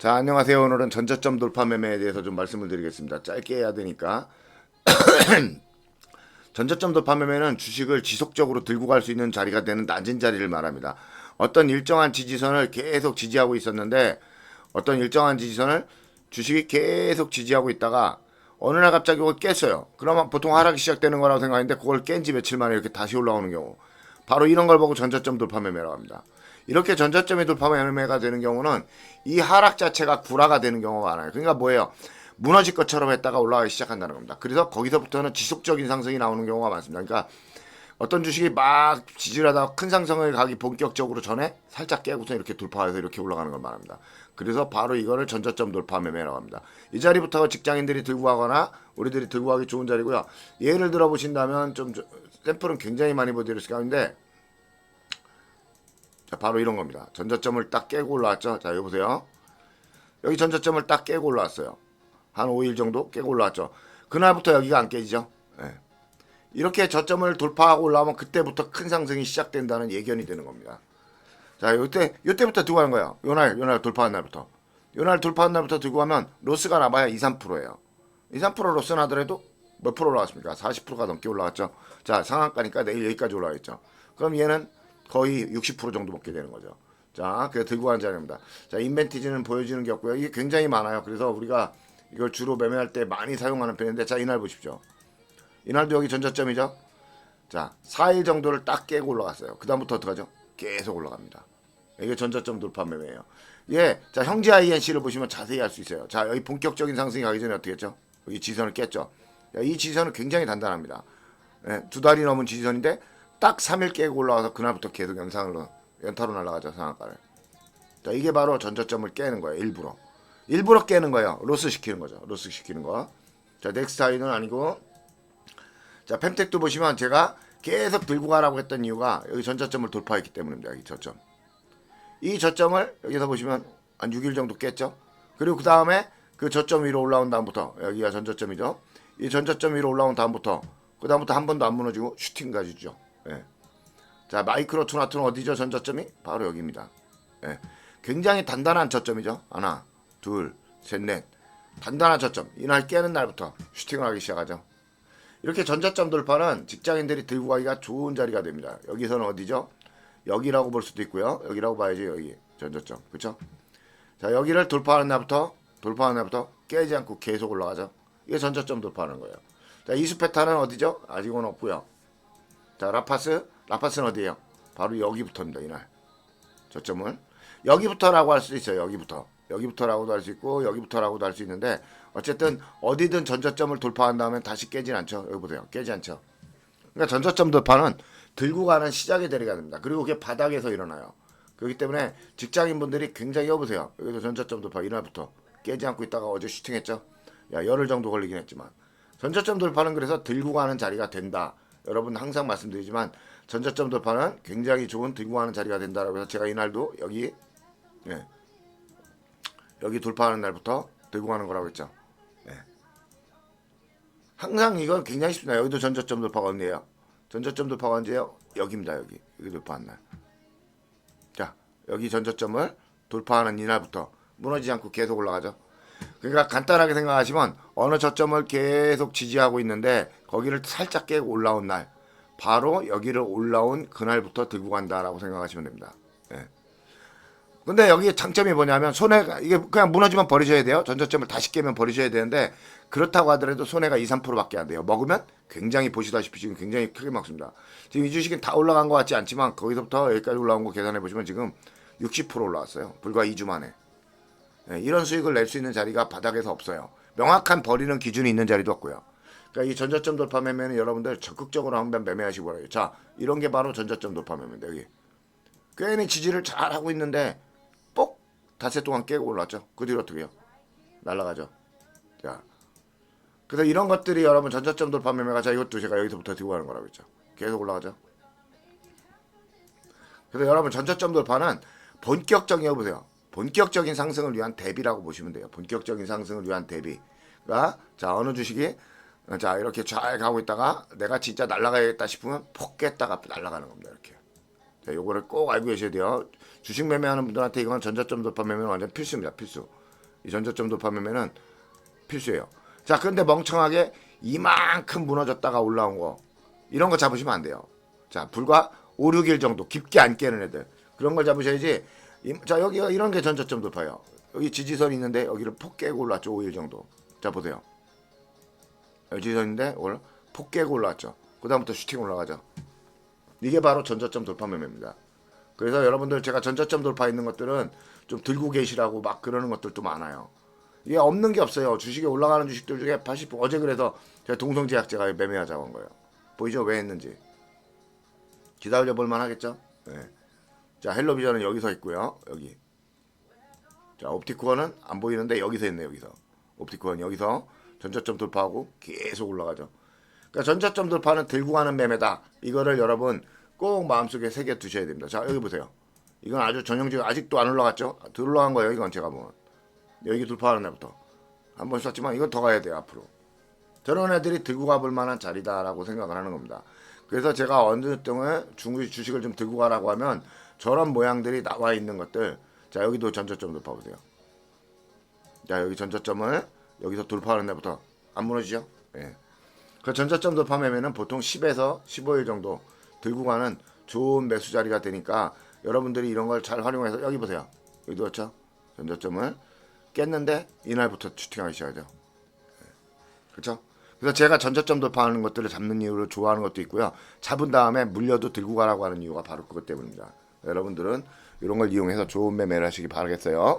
자, 안녕하세요. 오늘은 전저점 돌파 매매에 대해서 좀 말씀을 드리겠습니다. 짧게 해야 되니까. 전저점 돌파 매매는 주식을 지속적으로 들고 갈 수 있는 자리가 되는 낮은 자리를 말합니다. 어떤 일정한 지지선을 계속 지지하고 있었는데 어떤 일정한 지지선을 주식이 계속 지지하고 있다가 어느 날 갑자기 그걸 깼어요. 그러면 보통 하락이 시작되는 거라고 생각했는데 그걸 깬 지 며칠 만에 이렇게 다시 올라오는 경우. 바로 이런 걸 보고 전저점 돌파 매매라고 합니다. 이렇게 전저점이 돌파 매매가 되는 경우는 이 하락 자체가 구라가 되는 경우가 많아요. 그러니까 뭐예요? 무너질 것처럼 했다가 올라가기 시작한다는 겁니다. 그래서 거기서부터는 지속적인 상승이 나오는 경우가 많습니다. 그러니까 어떤 주식이 막 지지하다가 큰 상승을 가기 본격적으로 전에 살짝 깨고서 이렇게 돌파해서 이렇게 올라가는 걸 말합니다. 그래서 바로 이거를 전저점 돌파 매매라고 합니다. 이 자리부터 직장인들이 들고 가거나 우리들이 들고 가기 좋은 자리고요. 예를 들어 보신다면 좀 저- 샘플은 굉장히 많이 보여드릴 수가 있는데 자, 바로 이런 겁니다. 전저점을 딱 깨고 올라왔죠. 자, 여기 보세요. 여기 전저점을 딱 깨고 올라왔어요. 한 5일 정도 깨고 올라왔죠. 그날부터 여기가 안 깨지죠. 예. 이렇게 저점을 돌파하고 올라오면 그때부터 큰 상승이 시작된다는 예견이 되는 겁니다. 자, 요때, 요때부터 들고 가는 거예요. 요날, 요날 돌파한 날부터. 요날 돌파한 날부터 들고 가면 로스가 나봐야 2, 3%예요. 2, 3% 로스 나더라도 몇 프로 올라왔습니까? 40%가 넘게 올라왔죠. 자, 상한가니까 내일 여기까지 올라와있죠. 그럼 얘는 거의 60% 정도 먹게 되는 거죠. 자, 그래서 들고 가는 자리입니다. 자, 인벤티지는 보여지는 게 없고요. 이게 굉장히 많아요. 그래서 우리가 이걸 주로 매매할 때 많이 사용하는 편인데, 자, 이날 보십시오. 이날도 여기 전저점이죠. 자, 4일 정도를 딱 깨고 올라갔어요. 그다음부터 어떡하죠? 계속 올라갑니다. 이게 전저점 돌파 매매예요. 예, 자 형제 INC를 보시면 자세히 알 수 있어요. 자 여기 본격적인 상승이 가기 전에 어떻게 했죠? 여기 지선을 깼죠. 야, 이 지선은 굉장히 단단합니다. 예, 두 달이 넘은 지선인데 딱 3일 깨고 올라와서 그날부터 계속 연상으로 연타로 날아가죠 상한가를. 자 이게 바로 전저점을 깨는 거예요. 일부러 일부러 깨는 거예요. 로스 시키는 거죠. 로스 시키는 거. 자 넥스타이는 아니고 자 펜텍도 보시면 제가 계속 들고 가라고 했던 이유가 여기 전저점을 돌파했기 때문입니다. 여기 저점. 이 저점을 여기서 보시면 한 6일 정도 깼죠. 그리고 그 다음에 그 저점 위로 올라온 다음부터 여기가 전저점이죠. 이 전저점 위로 올라온 다음부터 그 다음부터 한 번도 안 무너지고 슈팅 가지죠. 예. 자 마이크로 투나트는 어디죠? 전저점이 바로 여기입니다. 예. 굉장히 단단한 저점이죠. 하나, 둘, 셋, 넷. 단단한 저점. 이날 깨는 날부터 슈팅을 하기 시작하죠. 이렇게 전저점 돌파는 직장인들이 들고 가기가 좋은 자리가 됩니다. 여기서는 어디죠? 여기라고 볼 수도 있고요. 여기라고 봐야지 여기 전저점. 그렇죠? 자, 여기를 돌파하는 날부터 돌파하는 날부터 깨지 않고 계속 올라가죠. 이게 전저점 돌파하는 거예요. 자, 이수페타는 어디죠? 아직은 없고요. 자, 라파스, 라파스는 어디예요? 바로 여기부터입니다. 이날. 저점은 여기부터라고 할 수 있어요. 여기부터. 여기부터라고도 할 수 있고 여기부터라고도 할 수 있는데 어쨌든 어디든 전저점을 돌파한 다음에 다시 깨진 않죠. 여기 보세요. 깨지 않죠. 그러니까 전저점 돌파는 들고 가는 시작의 대리가 됩니다. 그리고 그게 바닥에서 일어나요. 그렇기 때문에 직장인분들이 굉장히 여보세요. 여기도 전저점 돌파 이날부터 깨지 않고 있다가 어제 슈팅했죠. 야 열흘 정도 걸리긴 했지만 전저점 돌파는 그래서 들고 가는 자리가 된다. 여러분 항상 말씀드리지만 전저점 돌파는 굉장히 좋은 가는 자리가 된다라고 해서 제가 이날도 여기 예, 여기 돌파하는 날부터 가는 거라고 했죠. 예. 항상 이건 굉장히 쉽습니다. 여기도 전저점 돌파가 언제예요? 전저점 돌파가 언제예요? 여기입니다. 여기 여기 돌파한 날. 자 여기 전저점을 돌파하는 이날부터 무너지지 않고 계속 올라가죠. 그러니까 간단하게 생각하시면 어느 저점을 계속 지지하고 있는데 거기를 살짝 깨고 올라온 날 바로 여기를 올라온 그날부터 들고 간다라고 생각하시면 됩니다. 예. 근데 여기 장점이 뭐냐면 손해가 이게 그냥 무너지면 버리셔야 돼요. 전저점을 다시 깨면 버리셔야 되는데 그렇다고 하더라도 손해가 2, 3%밖에 안 돼요. 먹으면 굉장히 보시다시피 지금 굉장히 크게 먹습니다. 지금 이 주식은 다 올라간 것 같지 않지만 거기서부터 여기까지 올라온 거 계산해 보시면 지금 60% 올라왔어요. 불과 2주 만에. 예, 이런 수익을 낼 수 있는 자리가 바닥에서 없어요. 명확한 버리는 기준이 있는 자리도 없고요. 그러니까 이 전저점 돌파 매매는 여러분들 적극적으로 한번 매매하시기 바라요. 자, 이런 게 바로 전저점 돌파 매매입니다. 여기. 괜히 지지를 잘 하고 있는데 뽁 닷새 동안 깨고 올랐죠. 그 뒤로 어떻게 해요? 날라가죠. 자. 그래서 이런 것들이 여러분 전저점 돌파 매매가 자 이것도 제가 여기서부터 들고 가는 거라고 했죠. 계속 올라가죠. 그래서 여러분 전저점 돌파는 본격적인 여보세요. 본격적인 상승을 위한 대비라고 보시면 돼요. 본격적인 상승을 위한 대비가 자 어느 주식이 어, 자 이렇게 잘 가고 있다가 내가 진짜 날아가야겠다 싶으면 폭 깼다가 날아가는 겁니다. 이렇게. 자, 요거를 꼭 알고 계셔야 돼요. 주식 매매하는 분들한테 이건 전저점 돌파 매매는 완전 필수입니다. 필수. 이 전저점 돌파 매매는 필수예요. 자, 근데 멍청하게 이만큼 무너졌다가 올라온 거 이런 거 잡으시면 안 돼요. 자, 불과 5, 6일 정도 깊게 안 깨는 애들 그런 걸 잡으셔야지. 이- 자, 여기가 이런 게 전저점 돌파예요. 여기 지지선이 있는데 여기를 폭 깨고 올랐죠. 5일 정도. 자, 보세요. 지지선인데 오늘 폭 깨고 올랐죠. 그 다음부터 슈팅 올라가죠. 이게 바로 전저점 돌파 매매입니다. 그래서 여러분들 제가 전저점 돌파 있는 것들은 좀 들고 계시라고 막 그러는 것들도 많아요. 이게 없는 게 없어요. 주식에 올라가는 주식들 중에 80 어제 그래서 제가 동성제약제가 매매하자고 한 거예요. 보이죠? 왜 했는지. 기다려 볼만 하겠죠? 네. 자, 헬로비전은 여기서 있고요. 여기. 자, 옵티코어는 안 보이는데 여기서 있네, 여기서. 옵티코어는 여기서 전저점 돌파하고 계속 올라가죠. 그러니까 전저점 돌파는 들고 가는 매매다. 이거를 여러분 꼭 마음속에 새겨 두셔야 됩니다. 자, 여기 보세요. 이건 아주 전형적인 아직도 안 올라갔죠? 덜 올라간 거예요, 이건 제가 보면. 여기 돌파하는 날부터 한 번 썼지만 이건 더 가야 돼요 앞으로 저런 애들이 들고 가볼 만한 자리다라고 생각을 하는 겁니다 그래서 제가 어느 동에 중국 주식을 좀 들고 가라고 하면 저런 모양들이 나와 있는 것들 자 여기도 전저점 돌파 보세요 자 여기 전저점을 여기서 돌파하는 날부터 안 무너지죠 예. 그 전저점 돌파 매매는 보통 10에서 15일 정도 들고 가는 좋은 매수 자리가 되니까 여러분들이 이런 걸 잘 활용해서 여기 보세요 여기 그렇죠 전저점을 깼는데 이날부터 슈팅하기 시작하죠. 그렇죠? 그래서 제가 전저점 돌파하는 것들을 잡는 이유를 좋아하는 것도 있고요. 잡은 다음에 물려도 들고 가라고 하는 이유가 바로 그것 때문입니다. 여러분들은 이런 걸 이용해서 좋은 매매를 하시기 바라겠어요.